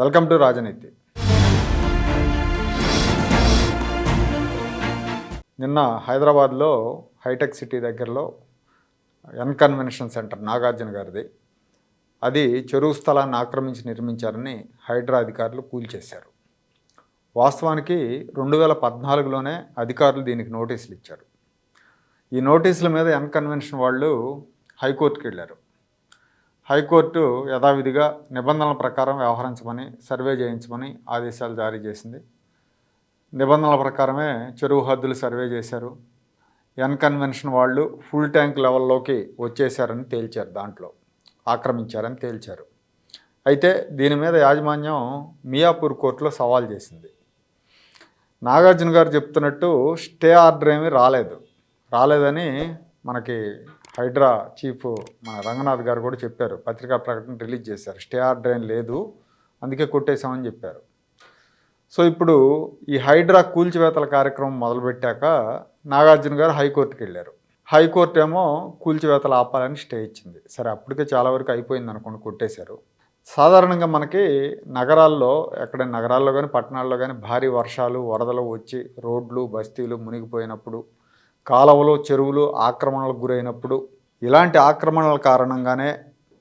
Welcome to రాజనీతి. నిన్న హైదరాబాద్లో హైటెక్ సిటీ దగ్గరలో ఎన్ కన్వెన్షన్ సెంటర్ నాగార్జున గారిది. అది చెరువు స్థలాన్ని ఆక్రమించి నిర్మించారని హైడ్రా అధికారులు కూల్చేశారు. వాస్తవానికి రెండు వేల పద్నాలుగులోనే అధికారులు దీనికి నోటీసులు ఇచ్చారు. ఈ నోటీసుల మీద ఎన్ కన్వెన్షన్ వాళ్ళు హైకోర్టుకి వెళ్ళారు. హైకోర్టు యథావిధిగా నిబంధనల ప్రకారం వ్యవహరించమని సర్వే చేయించమని ఆదేశాలు జారీ చేసింది. నిబంధనల ప్రకారమే చెరువు హద్దులు సర్వే చేశారు. ఎన్ కన్వెన్షన్ వాళ్ళు ఫుల్ ట్యాంక్ లెవెల్లోకి వచ్చేసారని తేల్చారు దాంట్లో ఆక్రమించారని తేల్చారు. అయితే దీని మీద యాజమాన్యం మియాపూర్ కోర్టులో సవాల్ చేసింది. నాగార్జున గారు చెప్తున్నట్టు స్టే ఆర్డర్ ఏమీ రాలేదు. రాలేదని మనకి హైడ్రా చీఫ్ మన రంగనాథ్ గారు కూడా చెప్పారు. పత్రికా ప్రకటన రిలీజ్ చేశారు. స్టే డ్రైన్ లేదు. అందుకే కొట్టేశామని చెప్పారు. సో ఇప్పుడు ఈ హైడ్రా కూల్చివేతల కార్యక్రమం మొదలుపెట్టాక నాగార్జున గారు హైకోర్టుకి వెళ్ళారు. హైకోర్టు ఏమో కూల్చివేతలు ఆపాలని స్టే ఇచ్చింది. సరే అప్పటికే చాలా వరకు అయిపోయింది అనుకోండి కొట్టేశారు. సాధారణంగా మనకి నగరాల్లో ఎక్కడ నగరాల్లో కానీ పట్టణాల్లో కానీ భారీ వర్షాలు వరదలు వచ్చి రోడ్లు బస్తీలు మునిగిపోయినప్పుడు కాలవలు చెరువులు ఆక్రమణలకు గురైనప్పుడు ఇలాంటి ఆక్రమణల కారణంగానే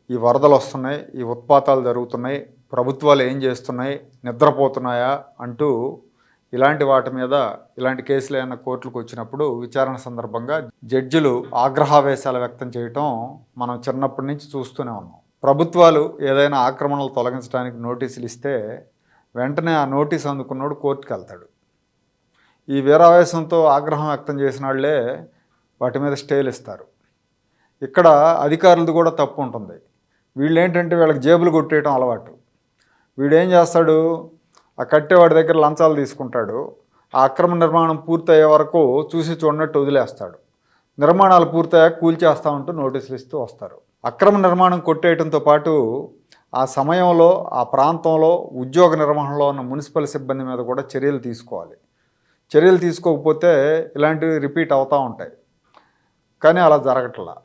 ఈ వరదలు వస్తున్నాయి ఈ ఉత్పాతాలు జరుగుతున్నాయి ప్రభుత్వాలు ఏం చేస్తున్నాయి నిద్రపోతున్నాయా అంటూ ఇలాంటి వాటి మీద ఇలాంటి కేసులు ఏమైనా కోర్టులకు వచ్చినప్పుడు విచారణ సందర్భంగా జడ్జిలు ఆగ్రహావేశాలు వ్యక్తం చేయటం మనం చిన్నప్పటి నుంచి చూస్తూనే ఉన్నాం. ప్రభుత్వాలు ఏదైనా ఆక్రమణలు తొలగించడానికి నోటీసులు ఇస్తే వెంటనే ఆ నోటీస్ అందుకున్నోడు కోర్టుకు వెళ్తాడు ఈ వీరావేశంతో ఆగ్రహం వ్యక్తం చేసిన వాళ్ళే వాటి మీద స్టేలు ఇస్తారు. ఇక్కడ అధికారులది కూడా తప్పు ఉంటుంది. వీళ్ళు ఏంటంటే వీళ్ళకి జేబులు కొట్టేయటం అలవాటు. వీడేం చేస్తాడు? ఆ కట్టేవాడి దగ్గర లంచాలు తీసుకుంటాడు. ఆ అక్రమ నిర్మాణం పూర్తయ్యే వరకు చూసి చూడనట్టు వదిలేస్తాడు. నిర్మాణాలు పూర్తయ్యాక కూల్చేస్తా ఉంటూ నోటీసులు ఇస్తూ వస్తారు. అక్రమ నిర్మాణం కొట్టేయటంతో పాటు ఆ సమయంలో ఆ ప్రాంతంలో ఉద్యోగ నిర్వహణలో ఉన్న మున్సిపల్ సిబ్బంది మీద కూడా చర్యలు తీసుకోవాలి. చర్యలు తీసుకోకపోతే ఇలాంటివి రిపీట్ అవుతూ ఉంటాయి. కానీ అలా జరగట్లా.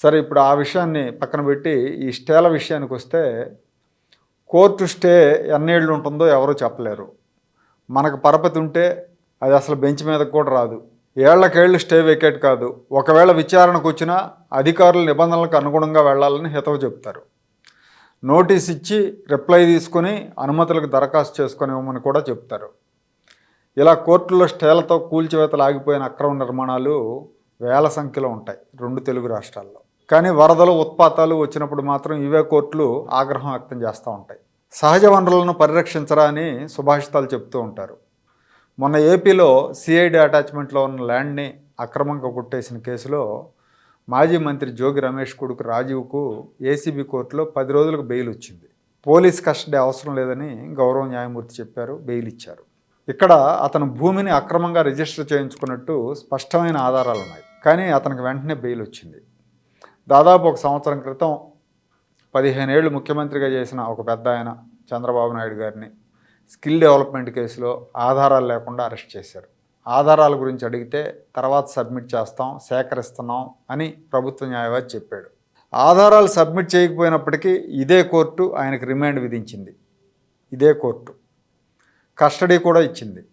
సరే ఇప్పుడు ఆ విషయాన్ని పక్కన పెట్టి ఈ స్టేల విషయానికి వస్తే కోర్టు స్టే ఎన్నేళ్ళు ఉంటుందో ఎవరూ చెప్పలేరు. మనకు పరపతి ఉంటే అది అసలు బెంచ్ మీదకు కూడా రాదు. ఏళ్ళకేళ్ళు స్టే వెకేట్ కాదు. ఒకవేళ విచారణకు వచ్చినా అధికారుల నిబంధనలకు అనుగుణంగా వెళ్ళాలని హితవు చెప్తారు. నోటీస్ ఇచ్చి రిప్లై తీసుకొని అనుమతులకు దరఖాస్తు చేసుకొని ఇవ్వమని కూడా చెప్తారు. ఇలా కోర్టుల్లో స్టేలతో కూల్చివేతలు ఆగిపోయిన అక్రమ నిర్మాణాలు వేల సంఖ్యలో ఉంటాయి రెండు తెలుగు రాష్ట్రాల్లో. కానీ వరదలు ఉత్పాతాలు వచ్చినప్పుడు మాత్రం ఇవే కోర్టులు ఆగ్రహం వ్యక్తం చేస్తూ ఉంటాయి. సహజ వనరులను పరిరక్షించరా అని సుభాషితాలు చెప్తూ ఉంటారు. మొన్న ఏపీలో సిఐడి అటాచ్మెంట్లో ఉన్న ల్యాండ్ని అక్రమంగా కొట్టేసిన కేసులో మాజీ మంత్రి జోగి రమేష్ కొడుకు రాజీవ్కు ఏసీబీ కోర్టులో పది రోజులకు బెయిల్ వచ్చింది. పోలీస్ కస్టడీ అవసరం లేదని గౌరవ న్యాయమూర్తి చెప్పారు బెయిల్ ఇచ్చారు. ఇక్కడ అతను భూమిని అక్రమంగా రిజిస్టర్ చేయించుకున్నట్టు స్పష్టమైన ఆధారాలు ఉన్నాయి. కానీ అతనికి వెంటనే బెయిల్ వచ్చింది. దాదాపు ఒక సంవత్సరం క్రితం పదిహేను ఏళ్ళు ముఖ్యమంత్రిగా చేసిన ఒక పెద్ద ఆయన చంద్రబాబు నాయుడు గారిని స్కిల్ డెవలప్మెంట్ కేసులో ఆధారాలు లేకుండా అరెస్ట్ చేశారు. ఆధారాల గురించి అడిగితే తర్వాత సబ్మిట్ చేస్తాం సేకరిస్తున్నాం అని ప్రభుత్వ న్యాయవాది చెప్పాడు. ఆధారాలు సబ్మిట్ చేయకపోయినప్పటికీ ఇదే కోర్టు ఆయనకు రిమాండ్ విధించింది. ఇదే కోర్టు. కస్టడీ కూడా ఇచ్చింది.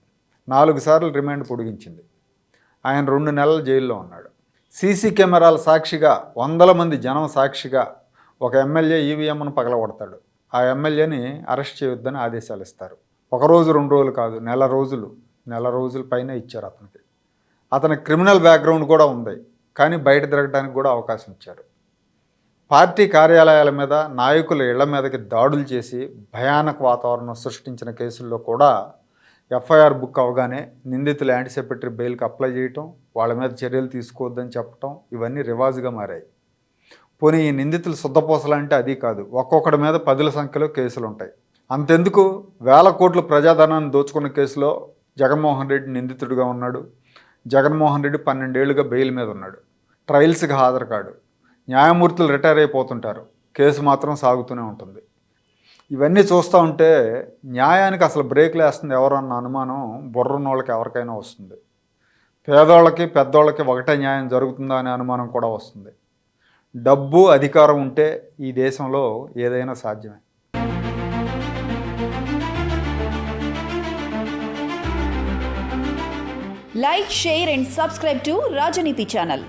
నాలుగు సార్లు రిమాండ్ పొడిగించింది. ఆయన రెండు నెలలు జైల్లో ఉన్నాడు. సీసీ కెమెరాల సాక్షిగా వందల మంది జనం సాక్షిగా ఒక ఎమ్మెల్యే ఈవీఎంను పగలగొడతాడు. ఆ ఎమ్మెల్యేని అరెస్ట్ చేయొద్దని ఆదేశాలు ఇస్తారు. ఒక రోజు రెండు రోజులు కాదు నెల రోజులు నెల రోజుల పైన ఇచ్చారు అతనికి. అతని క్రిమినల్ బ్యాక్గ్రౌండ్ కూడా ఉంది. కానీ బయట తిరగడానికి కూడా అవకాశం ఇచ్చారు. పార్టీ కార్యాలయాల మీద నాయకుల ఇళ్ళ మీదకి దాడులు చేసి భయానక వాతావరణం సృష్టించిన కేసుల్లో కూడా ఎఫ్ఐఆర్ బుక్ అవగానే నిందితులు యాంటీసెప్టరీ బెయిల్కి అప్లై చేయటం వాళ్ళ మీద చర్యలు తీసుకోవద్దని చెప్పటం ఇవన్నీ రివాజుగా మారాయి. పోనీ ఈ నిందితులు శుద్ధపోసలంటే అది కాదు. ఒక్కొక్కడి మీద పదుల సంఖ్యలో కేసులు ఉంటాయి. అంతెందుకు? వేల కోట్ల ప్రజాధనాన్ని దోచుకున్న కేసులో జగన్మోహన్ రెడ్డి నిందితుడిగా ఉన్నాడు. జగన్మోహన్ రెడ్డి పన్నెండేళ్ళుగా బెయిల్ మీద ఉన్నాడు. ట్రయల్స్కి హాజరు కాడు. న్యాయమూర్తులు రిటైర్ అయిపోతుంటారు. కేసు మాత్రం సాగుతూనే ఉంటుంది. ఇవన్నీ చూస్తూ ఉంటే న్యాయానికి అసలు బ్రేక్ లేస్తుంది ఎవరన్న అనుమానం బుర్రన్న వాళ్ళకి ఎవరికైనా వస్తుంది. పేదోళ్ళకి పెద్దోళ్ళకి ఒకటే న్యాయం జరుగుతుందా అనే అనుమానం కూడా వస్తుంది. డబ్బు అధికారం ఉంటే ఈ దేశంలో ఏదైనా సాధ్యమే. Like share and subscribe to Rajaneethi channel